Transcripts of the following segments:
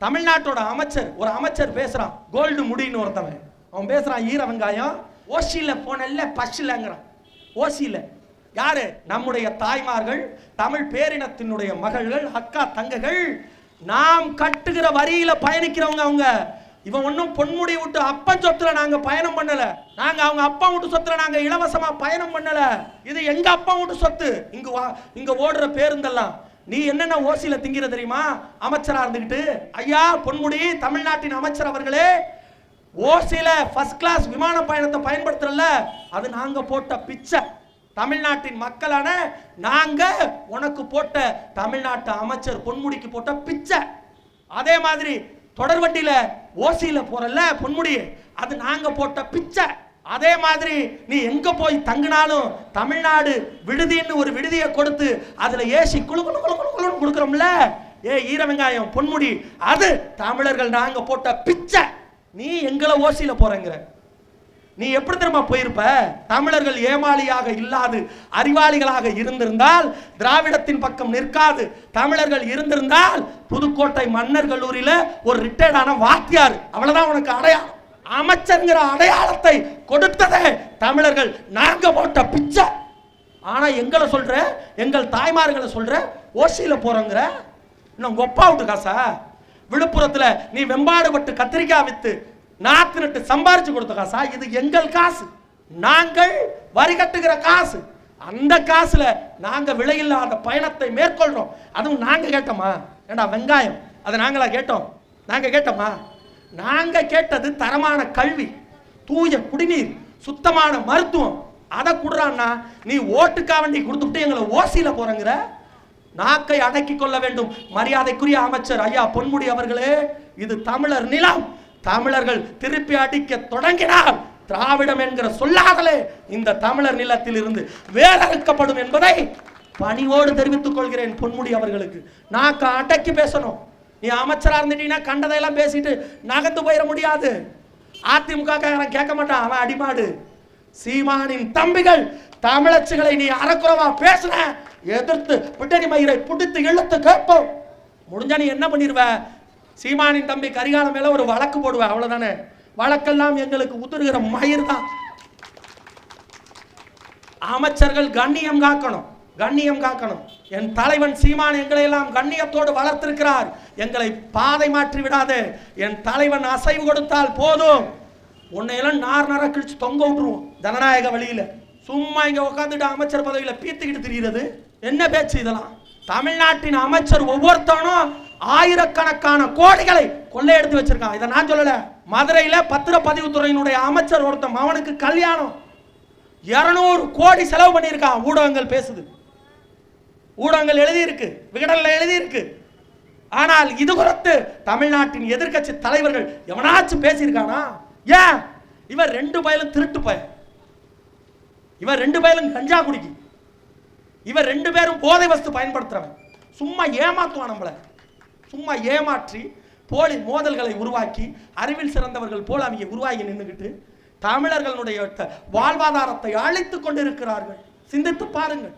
தமிழ்நாட்டோட அமைச்சர் ஒரு அமைச்சர் பேசுறான். கோல்டு முடின்னு ஒருத்தவன். அவன் பேசுறான் ஈர வெங்காயம் ஓசியில போனல்ல பஷிலங்கிறான் ஓசியில. யாரு? நம்முடைய தாய்மார்கள் தமிழ் பேரினத்தினுடைய மகள்கள் அக்கா தங்கைகள். நாம் கட்டுகிற வரியில பயணிக்கிறவங்க அவங்க. இவன் ஒன்றும் பொன்முடி விட்டு அப்பன் சொத்துல நாங்க பயணம் பண்ணல. நாங்க அவங்க அப்பா விட்டு சொத்துல நாங்க இலவசமா பயணம் பண்ணல. இது எங்க அப்பா விட்டு சொத்து? இங்க வா இங்க ஓடுற பேருந்தெல்லாம். நீ என்னென்ன ஓசியில திங்கிற தெரியுமா? அமைச்சரா இருந்துகிட்டு ஐயா பொன்முடி தமிழ்நாட்டின் அமைச்சர் அவர்களே ஓசியில ஃபர்ஸ்ட் கிளாஸ் விமான பயணத்தை பயன்படுத்துறல அது நாங்க போட்ட பிச்சை. தமிழ்நாட்டின் மக்களான நாங்க உனக்கு போட்ட தமிழ்நாட்டு அமைச்சர் பொன்முடிக்கு போட்ட பிச்சை. அதே மாதிரி தொடர் ஓசியில் ஓசியில பொன்முடி அது நாங்க போட்ட பிச்சை. அதே மாதிரி நீ எங்க போய் தங்கினாலும் தமிழ்நாடு விடுதின்னு ஒரு விடுதியை கொடுத்து அதுல ஏசி குழு குழு குழு குழு குளுன்னு கொடுக்குறோம்ல? ஏ ஈர வெங்காயம் பொன்முடி அது தமிழர்கள் நாங்க போட்ட பிச்சை. நீ எங்களை ஓசியில போறங்கிற. நீ எப்படி தெரியுமா போயிருப்ப? தமிழர்கள் ஏமாளியாக இல்லாது அறிவாளிகளாக இருந்திருந்தால் திராவிடத்தின் பக்கம் நிற்காது தமிழர்கள் இருந்திருந்தால் புதுக்கோட்டை மன்னர் கல்லூரியில ஒரு ரிட்டையர்டான வாத்தியார். அவ்வளவுதான் உனக்கு அடையாளம். அமைச்சருங்கிற அடையாளத்தை கொடுத்ததே தமிழர்கள். நாங்க போட்ட பிச்சை. ஆனா எங்களை சொல்ற எங்கள் தாய்மார்களை சொல்ற ஓசியில போறோங்கிற. இன்னும் கொப்பா விட்டு காசா? விழுப்புரத்துல நீ வெம்பாடுபட்டு கத்திரிக்காய் வித்து நாத்து நட்டு சம்பாரிச்சு கொடுத்த காசா? இது எங்கள் காசு. நாங்கள் வரி கட்டுகிற காசு. அந்த காசுல நாங்க விலையில்லாத பயணத்தை மேற்கொள்றோம். அதுவும் நாங்க கேட்டோமா? ஏண்டா வெங்காயம் அதை நாங்களா கேட்டோம். நாங்க கேட்டோமா? நாங்கள் கேட்டது தரமான கல்வி தூய குடிநீர் சுத்தமான மருத்துவம். அதை கொடுறான்னா நீ ஓட்டுக்கா வண்டி கொடுத்துட்டு எங்களை ஓசியில் போறங்கிற? நாக்கை அடக்கி கொள்ள வேண்டும். மரியாதைக்குரிய அமைச்சர் ஐயா பொன்முடி அவர்களே இது தமிழர் நிலம். தமிழர்கள் திருப்பி அடிக்க தொடங்கினால் திராவிடம் என்கிற சொல்லாதலே இந்த தமிழர் நிலத்தில் இருந்து வேறறுக்கப்படும் என்பதை பணியோடு தெரிவித்துக் கொள்கிறேன் பொன்முடி அவர்களுக்கு. நாக்க அடக்கி பேசணும். நீ அமைச்சராக இருந்துட்டீங்கன்னா கண்டதையெல்லாம் பேசிட்டு நகர்ந்து போயிட முடியாது. அதிமுக கேட்க மாட்டான் அவன் அடிமாடு சீமானின் தம்பிகள் தமிழச்சுகளை நீ அறக்குறவா பேசுன எதிர்த்து பிட்டணி மயிரை பிடித்து இழுத்து கேட்போம். முடிஞ்சா நீ என்ன பண்ணிருவ? சீமானின் தம்பி கரிகாலம் மேல ஒரு வழக்கு போடுவ அவ்வளவுதானே? வழக்கெல்லாம் எங்களுக்கு உதிர்கிற மயிர் தான். அமைச்சர்கள் கண்ணியம் காக்கணும் கண்ணியம் காக்கணும். என் தலைவன் சீமான் எங்களை எல்லாம் கண்ணியத்தோடு வளர்த்திருக்கிறார். எங்களை பாதை மாற்றி விடாதே. என் தலைவன் அசைவு கொடுத்தால் போதும். உன்னையெல்லாம் நார் நார கிழிச்சு தொங்க விட்டுருவோம். ஜனநாயக வழியில. சும்மா இங்க உட்காந்துட்டு அமைச்சர் பதவியில பீத்துக்கிட்டு தெரிகிறது என்ன பேச்சு இதெல்லாம்? தமிழ்நாட்டின் அமைச்சர் ஒவ்வொருத்தனும் ஆயிரக்கணக்கான கோடிகளை கொள்ளையெடுத்து வச்சிருக்கான். இதை நான் சொல்லல. மதுரையில பத்திரப்பதிவுத்துறையினுடைய அமைச்சர் ஒருத்தன் அவனுக்கு கல்யாணம். இருநூறு கோடி செலவு பண்ணியிருக்கான். ஊடகங்கள் பேசுது. ஊடகங்கள் எழுதியிருக்கு விகடனில் எழுதியிருக்கு. ஆனால் இது குறித்து தமிழ்நாட்டின் எதிர்க்கட்சி தலைவர்கள் எவனாச்சும் பேசியிருக்கானா? ஏன்? இவன் ரெண்டு பயலும் திருட்டு பய இவன் ரெண்டு பயலும் கஞ்சா குடிக்கி. இவன் ரெண்டு பேரும் போதை வஸ்து பயன்படுத்துறவன். சும்மா ஏமாத்துவான் நம்மள. சும்மா ஏமாற்றி போலி மோதல்களை உருவாக்கி அறிவில் சிறந்தவர்கள் போல அவங்க உருவாகி நின்றுக்கிட்டு தமிழர்களுடைய வாழ்வாதாரத்தை அழித்துக் கொண்டிருக்கிறார்கள். சிந்தித்து பாருங்கள்.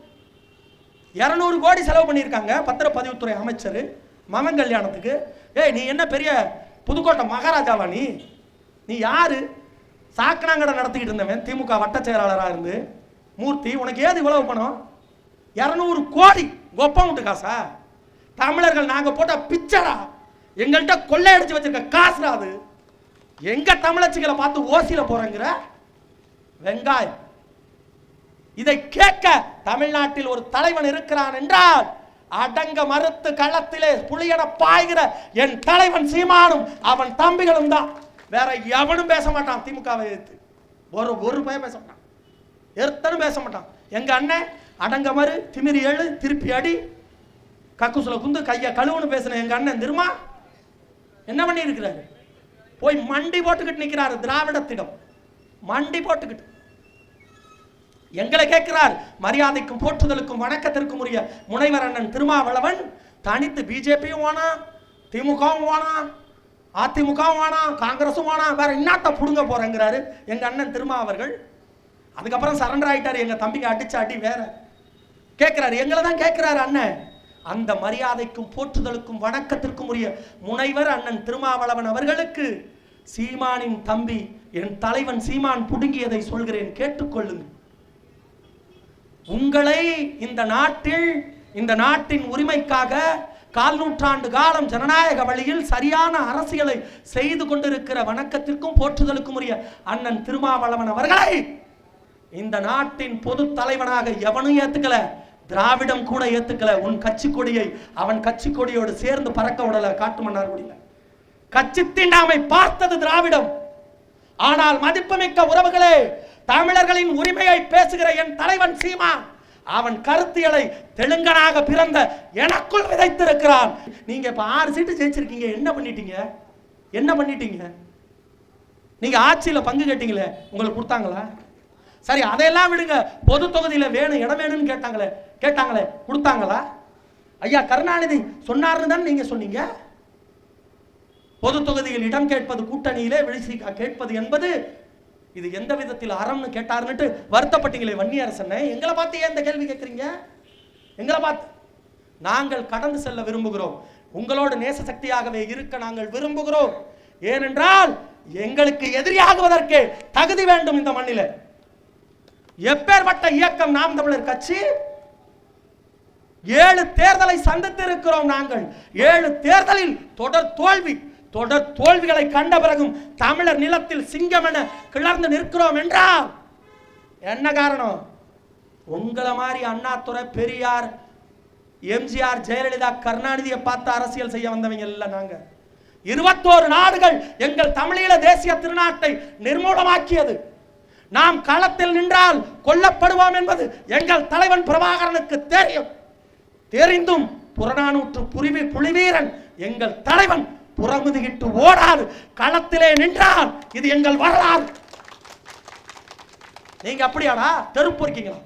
இரநூறு கோடி செலவு பண்ணியிருக்காங்க. பத்திரப்பதிவுத்துறை அமைச்சர் மகன் கல்யாணத்துக்கு. ஏய் நீ என்ன பெரிய புதுக்கோட்டை மகாராஜாவா நீ? நீ யாரு? சாக்கனாங்கடை நடத்திக்கிட்டு இருந்தவன் திமுக வட்ட செயலாளராக இருந்து. மூர்த்தி உனக்கு ஏது இவ்வளவு பணம்? இரநூறு கோடி கொப்பவுண்டு காசா? தமிழர்கள் நாங்கள் போட்ட பிச்சரா எங்கள்கிட்ட கொள்ளையடிச்சு வச்சிருக்க காசுடா அது. எங்க தமிழச்சிகளை பார்த்து ஓசியில் போறேங்கிற வெங்காயம். இதை கேட்க தமிழ்நாட்டில் ஒரு தலைவன் இருக்கிறான் என்றால் அடங்க மறுத்து களத்திலே புலியன பாய்கிற என் தலைவன் சீமானும் அவன் தம்பிகளும் தான். வேற எவனும் பேச மாட்டான் திமுகவை எதிர்த்து. ஒரு ஒரு பய பேச மாட்டான். எத்தனும் பேச மாட்டான். எங்க அண்ணன் அடங்க மறு திமிரி எழு திருப்பி அடி கக்குசுல குந்து கையை கழுவுன்னு பேசின எங்க அண்ணன் திருமா என்ன பண்ணி இருக்கிறாரு போய் மண்டி போட்டுக்கிட்டு நிற்கிறாரு திராவிடத்திடம். மண்டி போட்டுக்கிட்டு. எங்களை கேட்கிறார். மரியாதைக்கும் போற்றுதலுக்கும் வணக்கத்திற்கும் உரிய முனைவர் அண்ணன் திருமாவளவன் தனித்து பிஜேபியும் வானா திமுகவும் வானா அதிமுகவும் வானா காங்கிரஸும் வானா வேற இன்னாத்த புடுங்க போறேங்கிறாரு எங்க அண்ணன் திருமா அவர்கள். அதுக்கப்புறம் சரண்டர் ஆயிட்டாரு. எங்க தம்பிக்கு அடிச்சு அடி வேற. கேட்கிறாரு. எங்களை தான் கேட்கிறாரு அண்ணன் அந்த மரியாதைக்கும் போற்றுதலுக்கும் வணக்கத்திற்கும் உரிய முனைவர் அண்ணன் திருமாவளவன் அவர்களுக்கு சீமானின் தம்பி என் தலைவன் சீமான் புடுங்கியதை சொல்கிறேன். கேட்டுக்கொள்ளுங்கள். உங்களை இந்த நாட்டில் இந்த நாட்டின் உரிமைக்காக கால் நூற்றாண்டு காலம் ஜனநாயக வழியில் சரியான அரசியலை செய்து கொண்டிருக்கிற வணக்கத்திற்கும் போற்றுதலுக்கும் உரிய அண்ணன் திருமாவளவன் அவர்களை இந்த நாட்டின் பொது தலைவனாக எவனும் ஏத்துக்கல திராவிடம் கூட ஏத்துக்கல. உன் கட்சி கொடியை அவன் கட்சி கொடியோடு சேர்ந்து பறக்க விடல. காட்டு மன்னார்குடியில கட்சி தீண்டாமை பார்த்தது திராவிடம். ஆனால் மதிப்புமிக்க உறவுகளே தமிழர்களின் உரிமையை பேசுகிற என் தலைவன் சீமான். அவன் கருத்தியலை தெலுங்கனாக பிறந்த எனக்குள் விதைத்திருக்கிறான். நீங்க இப்ப ஆறு சீட்டு ஜெயிச்சிருக்கீங்க. என்ன பண்ணிட்டீங்க? என்ன பண்ணிட்டீங்க? நீங்க ஆட்சியில பங்கு கேட்டீங்களே உங்களுக்கு கொடுத்தாங்களா? சரி அதையெல்லாம் விடுங்க. பொது தொகுதியில வேணும் இடம் வேணும்னு கேட்டாங்களே கேட்டாங்களே கொடுத்தாங்களா? ஐயா கருணாநிதி சொன்னார்னு தான் நீங்க சொன்னீங்க? பொது தொகுதியில் இடம் கேட்பது கூட்டணியிலே விழிசிக்கா கேட்பது என்பது இது எந்த விதத்தில் அறம்னு கேட்டாருன்னுட்டு வருத்தப்பட்டீங்களே வன்னியரசனை எங்களை பார்த்து ஏன் இந்த கேள்வி கேட்குறீங்க? எங்களை பார்த்து. நாங்கள் கடந்து செல்ல விரும்புகிறோம். உங்களோட நேச சக்தியாகவே இருக்க நாங்கள் விரும்புகிறோம். ஏனென்றால் எங்களுக்கு எதிரியாகுவதற்கு தகுதி வேண்டும் இந்த மண்ணில. எப்பேற்பட்ட இயக்கம் நாம் தமிழர் கட்சி? ஏழு தேர்தலை சந்தித்திருக்கிறோம் நாங்கள். ஏழு தேர்தலில் தொடர் தோல்வி தொடர் தோல்விகளை கண்ட பிறகும் தமிழர் நிலத்தில் சிங்கம் என கிளர்ந்து நிற்கிறோம் என்றால் என்ன காரணம்? உங்களை மாதிரி அண்ணாதுரை பெரியார் எம்ஜிஆர் ஜெயலலிதா கருணாநிதியை பார்த்து அரசியல் செய்ய வந்தவங்க இல்லை நாங்கள் இருபத்தோரு நாடுகள் எங்கள் தமிழீழ தேசிய திருநாட்டை நிர்மூலமாக்கியது. நாம் களத்தில் நின்றால் கொல்லப்படுவோம் என்பது எங்கள் தலைவன் பிரபாகரனுக்கு தெரியும். தெரிந்தும் புறநானூற்று புரிவி புலிவீரன் எங்கள் தலைவன் புறமுதுகிட்டு ஓடாது. களத்திலே நின்றார் இது எங்கள் வரலாறு. நீங்க அப்படியாடா? தெருப்பு இருக்கீங்களா?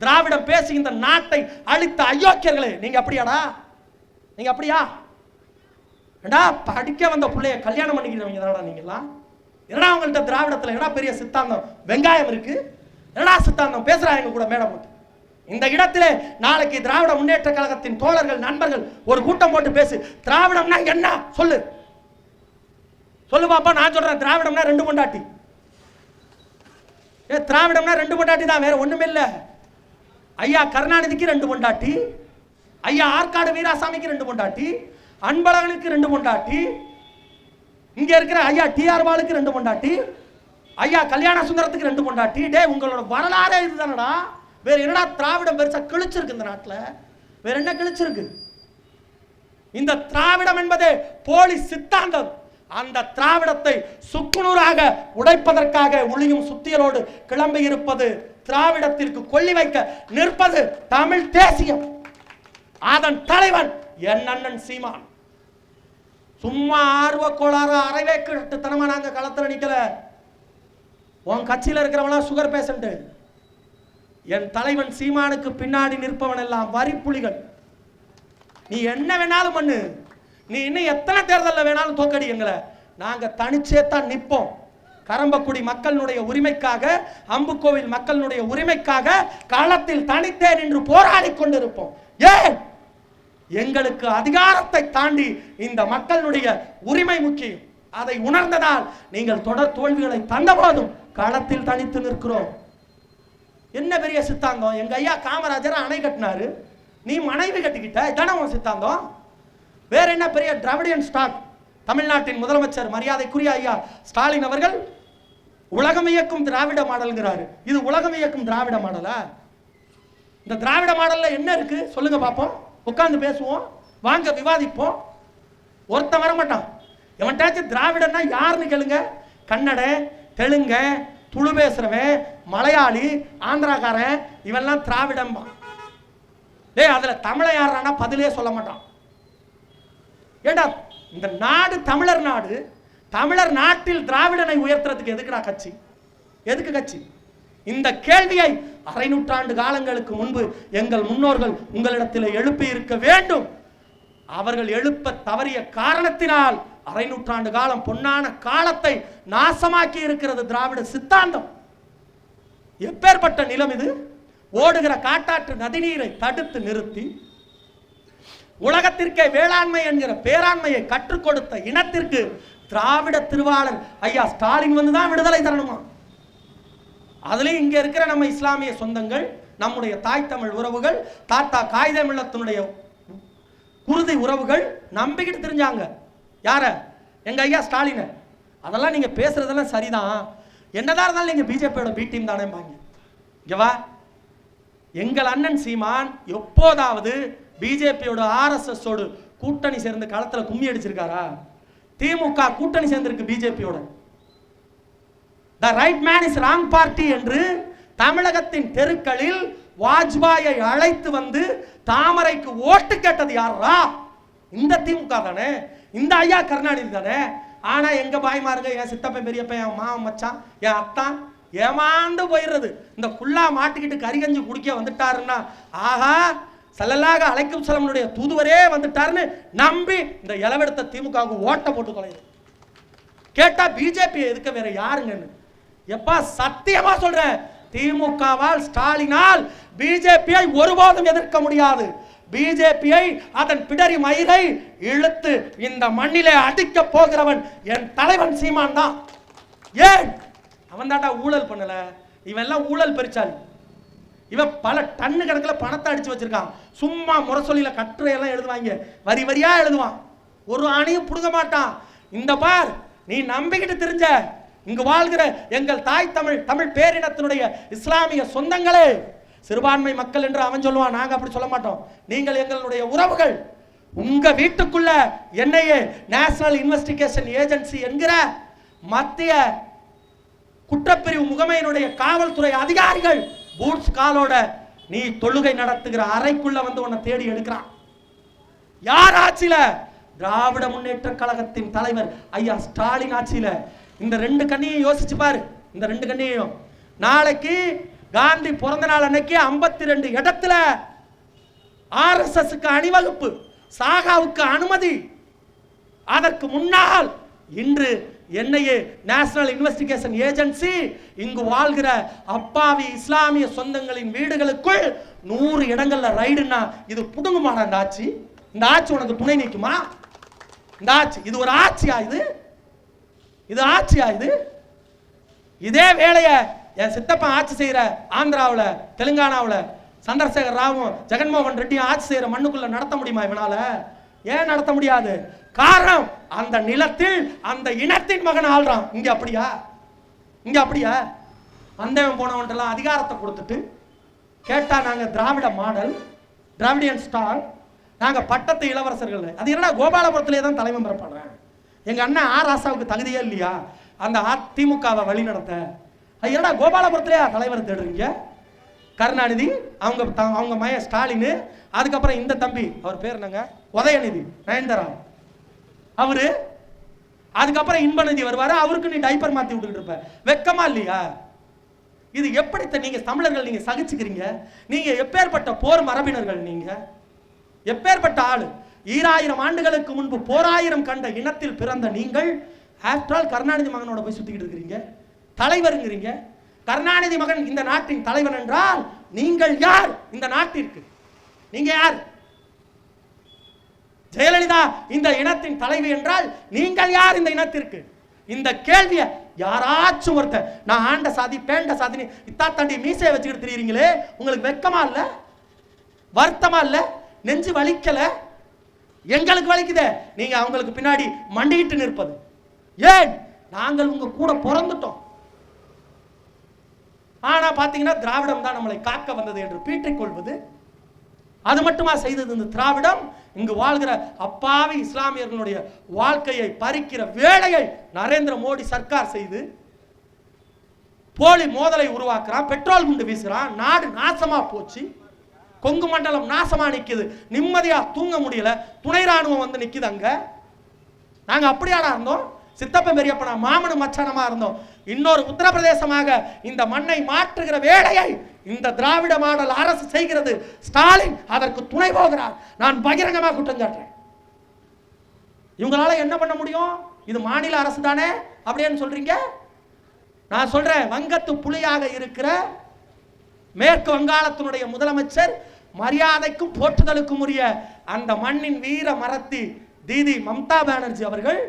திராவிடம் பேசி இந்த நாட்டை அழித்த அயோக்கியர்களே நீங்க அப்படியாடா? நீங்க அப்படியா? என்னடா படிக்க வந்த பிள்ளைய கல்யாணம் பண்ணிக்கிறவங்க தானடா நீங்களாம் என்னடா உங்கள்கிட்ட திராவிடத்தில் என்னடா பெரிய சித்தாந்தம்? வெங்காயம் இருக்கு. என்னடா சித்தாந்தம்? பேசுறாங்க கூட மேடம் போட்டு. இந்த இடத்திலே நாளைக்கு திராவிட முன்னேற்ற கழகத்தின் தோழர்கள் நண்பர்கள் ஒரு கூட்டம் போட்டு பேசு. திராவிடம்னா என்ன? சொல்லு. சொல்லு பாப்பா நான் சொல்றேன். திராவிடம்னா ரெண்டு பொண்டாட்டி. ஏ திராவிடம்னா ரெண்டு பொண்டாட்டி தான் வேற ஒண்ணுமே இல்லை. ஐயா கருணாநிதிக்கு ரெண்டு பொண்டாட்டி. ஐயா ஆற்காடு வீராசாமிக்கு ரெண்டு பொண்டாட்டி. அன்பழகனுக்கு ரெண்டு பொண்டாட்டி. இங்க இருக்கிற ஐயா டிஆர் பாலுக்கு ரெண்டு பொண்டாட்டி. ஐயா கல்யாண சுந்தரத்துக்கு ரெண்டு பொண்டாட்டி. டே உங்களோட வரலாறே இதுதானடா. வேற என்னடா திராவிடம் பெருசா கிழிச்சிருக்கு இந்த நாட்டில்? வேற என்ன கிழிச்சிருக்கு? இந்த திராவிடம் என்பது போலி சித்தாந்தம். அந்த திராவிடத்தை சுக்குநூறாக உடைப்பதற்காக ஒளியும் சுத்தியலோடு கிளம்பி இருப்பது திராவிடத்திற்கு கொல்லி வைக்க நிற்பது தமிழ் தேசியம். அதன் தலைவன் என் அண்ணன் சீமான். சும்மா ஆர்வ கோளாறு அரைவே கிட்டத்தனமா நாங்க களத்துல நிக்கல. உன் கட்சியில இருக்கிறவனா சுகர் பேஷண்ட் என் தலைவன் சீமானுக்கு பின்னாடி நிற்பவன் எல்லாம் வரிப்புலிகள். நீ என்ன வேணாலும் பண்ணு. நீ இன்னும் எத்தனை தேர்தலில் வேணாலும் தோக்கடி எங்களை. நாங்கள் தனிச்சே தான் நிற்போம். கரம்பக்குடி மக்களுடைய உரிமைக்காக அம்புக்கோவில் மக்களுடைய உரிமைக்காக களத்தில் தனித்தே நின்று போராடி கொண்டிருப்போம். ஏன்? எங்களுக்கு அதிகாரத்தை தாண்டி இந்த மக்களுடைய உரிமை முக்கியம். அதை உணர்ந்ததால் நீங்கள் தொடர் தோல்விகளை தந்த போதும் களத்தில் தனித்து நிற்கிறோம். என்ன பெரிய சித்தாந்தம்? எங்க ஐயா காமராஜர் அணை கட்டினாரு. நீ மனைவி கட்டிக்கிட்ட இதான உன் சித்தாந்தம்? வேற என்ன பெரிய திராவிடியன் ஸ்டாக்? தமிழ்நாட்டின் முதலமைச்சர் மரியாதைக்குரிய ஐயா ஸ்டாலின் அவர்கள் உலகம் இயக்கும் திராவிட மாடல்ங்கிறாரு. இது உலகம் இயக்கும் திராவிட மாடலா? இந்த திராவிட மாடல்ல என்ன இருக்கு? சொல்லுங்க பார்ப்போம் உட்காந்து பேசுவோம். வாங்க விவாதிப்போம். ஒருத்தன் வர மாட்டான். எவன்டாச்சும் திராவிடன்னா யாருன்னு கேளுங்க. கன்னட தெலுங்க துளு பேசுறவன் மலையாளி ஆந்திராக்காரன் இவெல்லாம் திராவிடம்பான் டேய் அதுல தமிழை யாரானா பதிலே சொல்ல மாட்டான். ஏண்டா இந்த நாடு தமிழர் நாடு தமிழர் நாட்டில் திராவிடனை உயர்த்துறதுக்கு எதுக்குடா கட்சி? எதுக்கு கட்சி? இந்த கேள்வியை அரை நூற்றாண்டு காலங்களுக்கு முன்பு எங்கள் முன்னோர்கள் உங்களிடத்தில் எழுப்பி இருக்க வேண்டும். அவர்கள் எழுப்ப தவறிய காரணத்தினால் அரை நூற்றாண்டு காலம் பொன்னான காலத்தை நாசமாக்கி இருக்கிறது திராவிட சித்தாந்தம். எப்பேற்பட்ட நிலம் இது? ஓடுகிற காட்டாற்று நதிநீரை தடுத்து நிறுத்தி உலகத்திற்கே வேளாண்மை என்கிற பேராண்மையை கற்றுக் கொடுத்த இனத்திற்கு திராவிட திருவாளர் ஐயா ஸ்டாலின் வந்து தான் விடுதலை தரணுமா? அதுலயும் இங்க இருக்கிற நம்ம இஸ்லாமிய சொந்தங்கள் நம்முடைய தாய் தமிழ் உறவுகள் தாத்தா காகிதமிழத்தினுடைய குருதி உறவுகள் நம்பிக்கிட்டு தெரிஞ்சாங்க. யார? எங்க ஐயா ஸ்டாலினை. அதெல்லாம் நீங்க பேசுறதெல்லாம் சரிதான். என்னதான் இருந்தாலும் நீங்க பிஜேபியோட பி டீம் தானே பாங்க. எங்கள் அண்ணன் சீமான் எப்போதாவது பிஜேபியோட ஆர்எஸ்எஸோடு கூட்டணி சேர்ந்து களத்தில் கும்மி அடிச்சிருக்காரா? திமுக கூட்டணி சேர்ந்திருக்கு பிஜேபியோட. The right man is wrong party என்று தமிழகத்தின் தெருக்களில் வாஜ்பாயை அழைத்து வந்து தாமரைக்கு ஓட்டு கேட்டது யாரா இந்த திமுக தானே. இந்த ஐயா கருணாநிதி தானே? ஆனா எங்க பாய்மாருங்க என் சித்தப்பன் பெரியப்பன் என் மாமன் மச்சான் என் அத்தான் ஏமாந்து போயிடுறது. இந்த குள்ளா மாட்டிக்கிட்டு கறிகஞ்சி குடிக்க வந்துட்டாருன்னா ஆஹா சல்லலாக அழைக்கும் செலவனுடைய தூதுவரே வந்துட்டாருன்னு நம்பி இந்த இளவெடுத்த திமுகவுக்கு ஓட்டை போட்டு தொலைது கேட்டா பிஜேபி எதுக்க வேற யாருங்கன்னு? எப்பா சத்தியமா சொல்றேன். திமுகவால் ஸ்டாலினால் பிஜேபியை ஒருபோதும் எதிர்க்க முடியாது. பிஜேபியை அதன் பிடரி மயிரை இழுத்து இந்த மண்ணிலே அடிக்க போகிறவன் என் தலைவன் சீமான் தான். ஏன்? அவன் தாண்டா ஊழல் பண்ணல. இவன் எல்லாம் ஊழல் பறிச்சாள் இவன் பல டன்னு கணக்கில் பணத்தை அடிச்சு வச்சிருக்கான். சும்மா முரசொலியில கட்டுரையெல்லாம் எழுதுவாங்க. வரி வரியா எழுதுவான். ஒரு ஆணையும் புடுங்க மாட்டான். இந்த பார் நீ நம்பிக்கிட்டு தெரிஞ்ச இங்கு வாழ்கிற எங்கள் தாய் தமிழ் தமிழ் பேரினத்தினுடைய இஸ்லாமிய சொந்தங்களே. சிறுபான்மை மக்கள் என்று அவன் சொல்லுவான். நாங்கள் அப்படி சொல்ல மாட்டோம். நீங்கள் எங்களுடைய உறவுகள். உங்க வீட்டுக்குள்ள என்னையே நேஷனல் இன்வெஸ்டிகேஷன் ஏஜென்சி என்கிற மத்திய குற்றப்பிரிவு முகமையினுடைய காவல்துறை அதிகாரிகள் பூட்ஸ் காலோட நீ தொழுகை நடத்துகிற அறைக்குள்ள வந்து உன்னை தேடி எடுக்கிறான். யார் ஆட்சியில? திராவிட முன்னேற்ற கழகத்தின் தலைவர் ஐயா ஸ்டாலின் ஆட்சியில. இந்த ரெண்டு கண்ணையும் யோசிச்சு பாரு. இந்த ரெண்டு கண்ணியையும் நாளைக்கு காந்தி பிறந்த நாள் அன்னைக்கு ஐம்பத்தி ரெண்டு இடத்துல ஆர்எஸ்எஸ்க்கு அணிவகுப்பு சாகாவுக்கு அனுமதி. அதற்கு முன்னால் இன்று என்ஐஏ நேஷனல் இன்வெஸ்டிகேஷன் ஏஜென்சி இங்கு வாழ்கிற அப்பாவி இஸ்லாமிய சொந்தங்களின் வீடுகளுக்குள் நூறு இடங்கள்ல ரைடுன்னா இது புடுங்குமாடா இந்த ஆட்சி? இந்த ஆட்சி உனக்கு துணை நிற்குமா இந்த ஆட்சி இது ஒரு ஆட்சியா இது? இது ஆட்சியா இது? இதே வேலையை என் சித்தப்பன் ஆட்சி செய்கிற ஆந்திராவில் தெலுங்கானாவில் சந்திரசேகர் ராவும் ஜெகன்மோகன் ரெட்டியும் ஆட்சி செய்கிற மண்ணுக்குள்ளே நடத்த முடியுமா இவனால்? ஏன் நடத்த முடியாது? காரணம் அந்த நிலத்தில் அந்த இனத்தின் மகன் ஆள்றான். இங்கே அப்படியா? இங்கே அப்படியா? வந்தவன் போனவன்ட்டெல்லாம் அதிகாரத்தை கொடுத்துட்டு கேட்டால் நாங்கள் திராவிட மாடல் திராவிடியன் ஸ்டார் நாங்கள் பட்டத்து இளவரசர்கள். அது என்னடா கோபாலபுரத்திலே தான் தலைமை பிறப்பாடுறேன். எங்கள் அண்ணன் ஆர் ராசாவுக்கு தகுதியே இல்லையா? அந்த அதிமுகவை வழி நடத்த என்னடா கோபாலபுரத்திலே தலைவர் தேடுறீங்க? கருணாநிதி அவங்க த- அவங்க மய ஸ்டாலின் அதுக்கப்புறம் இந்த தம்பி அவர் பேர் என்னங்க? உதயநிதி நயன்தரா அவரு அதுக்கப்புறம் இன்பநிதி வருவாரு அவருக்கு நீ டைப்பர் மாத்தி விட்டுக்கிட்டு இருப்ப. வெக்கமா இல்லையா? இது எப்படி நீங்கள் நீங்க தமிழர்கள் நீங்க சகிச்சுக்கிறீங்க? நீங்க எப்பேற்பட்ட போர் மரபினர்கள் நீங்க? எப்பேற்பட்ட ஆளு? ஈராயிரம் ஆண்டுகளுக்கு முன்பு போராயிரம் கண்ட இனத்தில் பிறந்த நீங்கள் ஆஃப்டர் ஆல் கருணாநிதி மகனோட போய் சுத்திக்கிட்டு இருக்கிறீங்க. தலைவருங்கிறீங்க. கருணாநிதி மகன் இந்த நாட்டின் தலைவன் என்றால் நீங்கள் யார்? இந்த நாட்டிற்கு. நீங்க யார்? ஜெயலலிதா இந்த இனத்தின் தலைவி என்றால் நீங்கள் யார் இந்த இனத்திற்கு? இந்த கேள்வியை யாராச்சும் ஒருத்த நான் ஆண்ட சாதி பேண்ட சாதினி இத்தா தாண்டி மீசையை வச்சுக்கிட்டு தெரியுறீங்களே உங்களுக்கு வெக்கமா இல்ல? வருத்தமா இல்ல? நெஞ்சு வலிக்கல? எங்களுக்கு வலிக்குதே. நீங்க அவங்களுக்கு பின்னாடி மண்டியிட்டு நிற்பது. ஏன்? நாங்கள் உங்க கூட பிறந்துட்டோம். ஆனால் பார்த்தீங்கன்னா திராவிடம் தான் நம்மளை காக்க வந்தது என்று பீற்றிக்கொள்வது அது மட்டுமா செய்தது இந்த திராவிடம்? இங்கு வாழ்கிற அப்பாவி இஸ்லாமியர்களுடைய வாழ்க்கையை பறிக்கிற வேலையை நரேந்திர மோடி சர்க்கார் செய்து போலி மோதலை உருவாக்குறான் பெட்ரோல் குண்டு வீசுறான் நாடு நாசமா போச்சு கொங்கு மண்டலம் நாசமா நிக்குது நிம்மதியா தூங்க முடியல துணை ராணுவம் வந்து நிக்குது அங்க. நாங்க அப்படியாடா இருந்தோம்? சித்தப்பன் பெரியப்பனா மாமனு மச்சானமா இருந்தோம். இன்னொரு உத்தரப்பிரதேசமாக இந்த மண்ணை மாற்றுகிற வேலையை இந்த திராவிட மாடல் அரசு செய்கிறது. ஸ்டாலின் அதற்கு துணை போகிறார். நான் பகிரங்கமாக குற்றம் சாட்டுறேன். இவங்களால என்ன பண்ண முடியும்? இது மாநில அரசு தானே? அப்படின்னு சொல்றீங்க? நான் சொல்றேன் வங்கத்து புலியாக இருக்கிற மேற்கு வங்காளத்தினுடைய முதலமைச்சர் மரியாதைக்கும் போற்றுதலுக்கும் உரிய அந்த மண்ணின் வீர மரத்தி தீதி மம்தா பானர்ஜி அவர்கள்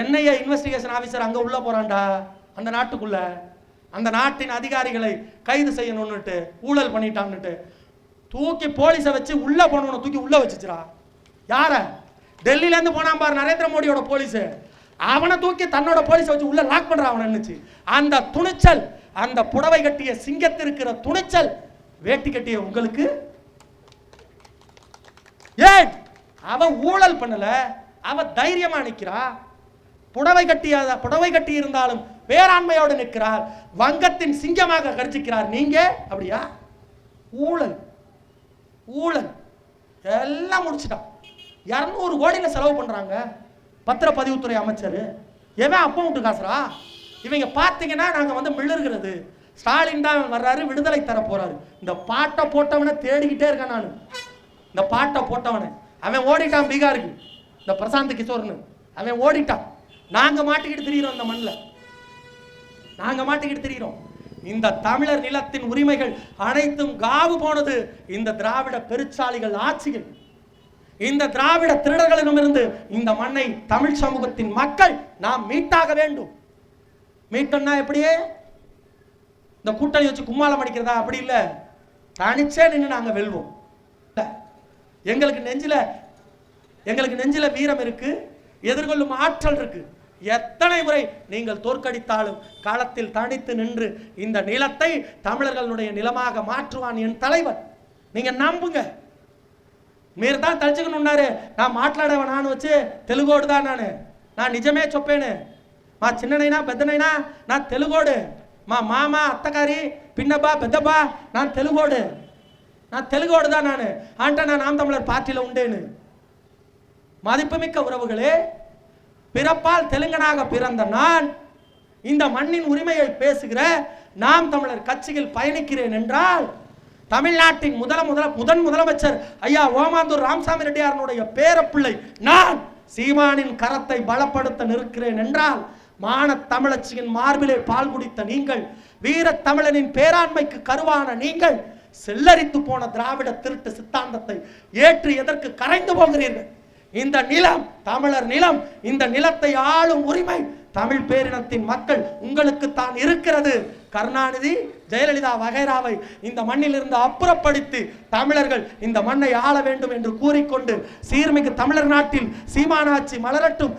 என்னைய இன்வெஸ்டிகேஷன் ஆஃபீஸர் அங்கே உள்ள போறான்டா? அந்த நாட்டுக்குள்ள. அந்த நாட்டின் அதிகாரிகளை கைது செய்யணும்னுட்டு ஊழல் பண்ணிட்டான்னுட்டு. தூக்கி போலீஸை வச்சு உள்ளே போனவனை தூக்கி உள்ள வச்சுச்சுரா யார? டெல்லியிலேருந்து போனான் பாரு நரேந்திர மோடியோட போலீஸு. அவனை தூக்கி தன்னோட போலீஸை வச்சு உள்ள லாக் பண்ணுறான் அவனை நினைச்சு அந்த துணிச்சல் அந்த புடவை கட்டிய சிங்கத்திருக்கிற துணிச்சல் வேட்டி கட்டிய உங்களுக்கு? ஏன் அவ ஊழல் பண்ணல அவ தைரியமா நிக்கிறா? புடவை கட்டியாத புடவை கட்டி இருந்தாலும் பேராண்மையோடு நிற்கிறார். வங்கத்தின் சிங்கமாக கர்ஜிக்கிறார். நீங்க அப்படியா? ஊழல். ஊழல். எல்லாம் முடிச்சிட்டான். இரநூறு கோடியில் செலவு பண்றாங்க. பத்திரப்பதிவுத்துறை அமைச்சர். எவன் அப்பா விட்டு காசுரா இவங்க பார்த்தீங்கன்னா நாங்கள் வந்து மிளறுகிறது ஸ்டாலின் தான் வர்றாரு விடுதலை தர போறாரு இந்த பாட்டை போட்டவனை தேடிக்கிட்டே இருக்கேன் நான். இந்த பாட்டை போட்டவனை. அவன் ஓடிட்டான் பீகாருக்கு. இந்த பிரசாந்த் கிஷோர்னு. அவன் ஓடிட்டான். நாங்க மாட்டிக்கிட்டு திரியிறோம் இந்த மண்ணில். நாங்க மாட்டிக்கிட்டு திரியிறோம். இந்த தமிழர் நிலத்தின் உரிமைகள் அனைத்தும் காவு போனது இந்த திராவிட பெருச்சாலிகள் ஆட்சியில். இந்த திராவிட திருடர்களிடமிருந்து இந்த மண்ணை தமிழ் சமூகத்தின் மக்கள் நாம் மீட்டாக வேண்டும். மீட்டோம்னா எப்படியே? இந்த கூட்டணி வச்சு கும்மாளம் அடிக்கிறதா? அப்படி இல்லை. தனிச்சே நின்று நாங்க வெல்வோம். எங்களுக்கு நெஞ்சில எங்களுக்கு நெஞ்சில வீரம் இருக்கு. எதிர்கொள்ளும் ஆற்றல் இருக்கு. எத்தனை முறை நீங்கள் தோற்கடித்தாலும் காலத்தில் தனித்து நின்று இந்த நிலத்தை தமிழர்களுடைய நிலமாக மாற்றுவான் என் தலைவர். நீங்க நம்புங்க. మీరు தான் తలుచుకుని నా మాట్లాడేవా నాన్న వచ్చి நான். నాను నా నిజమే చెప్పాను మా చిన్ననైనా நான் నా மா மாமா మామ பின்னப்பா பெத்தப்பா நான் నా நான் నా தான் நான். ஆண்ட நான் நாம் தமிழர் பார்ட்டியில் உண்டேன்னு மதிப்புமிக்க உறவுகளே பிறப்பால் தெலுங்கனாக பிறந்த நான் இந்த மண்ணின் உரிமையை பேசுகிற நாம் தமிழர் கட்சியில் பயணிக்கிறேன் என்றால் தமிழ்நாட்டின் முதல முதல முதன் முதலமைச்சர் ஐயா ஓமாந்தூர் ராமசாமி ரெட்டியாரனுடைய பேரப்பிள்ளை நான் சீமானின் கரத்தை பலப்படுத்த நிற்கிறேன் என்றால் மான தமிழச்சியின் மார்பிலே பால் குடித்த நீங்கள் வீர தமிழனின் பேராண்மைக்கு கருவான நீங்கள் செல்லரித்து போன திராவிட திருட்டு சித்தாந்தத்தை ஏற்று எதற்கு கரைந்து போகிறீர்கள்? இந்த நிலம் தமிழர் நிலம் இந்த நிலத்தை ஆளும் உரிமை தமிழ் பேரினத்தின் மக்கள் உங்களுக்கு தான் இருக்கிறது. கருணாநிதி ஜெயலலிதா வகைராவை இந்த மண்ணிலிருந்து அப்புறப்படுத்தி தமிழர்கள் இந்த மண்ணை ஆள வேண்டும் என்று கூறிக்கொண்டு சீர்மிகு தமிழர் நாட்டில் சீமானாட்சி மலரட்டும்.